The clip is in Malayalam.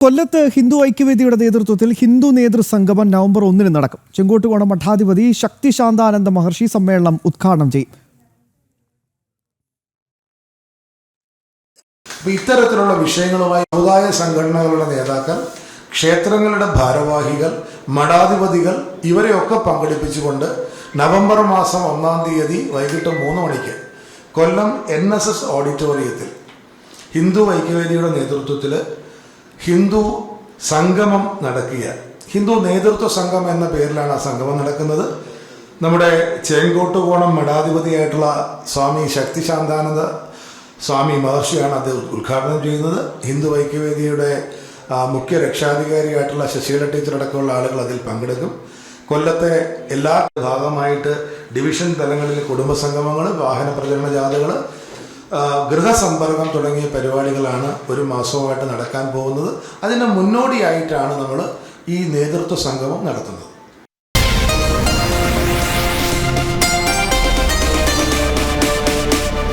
കൊല്ലത്ത് ഹിന്ദു ഐക്യവേദിയുടെ നേതൃത്വത്തിൽ ഹിന്ദു നേതൃസംഗമം നവംബർ ഒന്നിന് നടക്കും. ചെങ്കോട്ടുകോണം മഠാധിപതി ശക്തി ശാന്താനന്ദ മഹർഷി സമ്മേളനം ഉദ്ഘാടനം ചെയ്യും. ഇത്തരത്തിലുള്ള വിഷയങ്ങളുമായി സമുദായ സംഘടനകളുടെ നേതാക്കൾ ക്ഷേത്രങ്ങളുടെ ഭാരവാഹികൾ മഠാധിപതികൾ ഇവരെയൊക്കെ പങ്കെടുപ്പിച്ചുകൊണ്ട് നവംബർ മാസം ഒന്നാം തീയതി വൈകിട്ട് മൂന്ന് മണിക്ക് കൊല്ലം എൻ ഓഡിറ്റോറിയത്തിൽ ഹിന്ദു ഐക്യവേദിയുടെ നേതൃത്വത്തിൽ ഹിന്ദു സംഗമം നടക്കുക ഹിന്ദു നേതൃത്വ സംഘം എന്ന പേരിലാണ് ആ സംഗമം നടക്കുന്നത്. നമ്മുടെ ചേങ്കോട്ടുകോണം മഠാധിപതിയായിട്ടുള്ള സ്വാമി ശക്തിശാന്താനന്ദ സ്വാമി മഹർഷിയാണ് അത് ഉദ്ഘാടനം ചെയ്യുന്നത്. ഹിന്ദു ഐക്യവേദിയുടെ മുഖ്യ രക്ഷാധികാരിയായിട്ടുള്ള ശശീല ടീച്ചർ അടക്കമുള്ള ആളുകൾ അതിൽ പങ്കെടുക്കും. കൊല്ലത്തെ എല്ലാ ഭാഗമായിട്ട് ഡിവിഷൻ തലങ്ങളിൽ കുടുംബസംഗമങ്ങൾ വാഹന പ്രചരണ ജാഥകൾ ഗൃഹസമ്പർക്കം തുടങ്ങിയ പരിപാടികളാണ് ഒരു മാസവുമായിട്ട് നടക്കാൻ പോകുന്നത്. അതിന് മുന്നോടിയായിട്ടാണ് നമ്മൾ ഈ നേതൃത്വ സംഗമം നടത്തുന്നത്.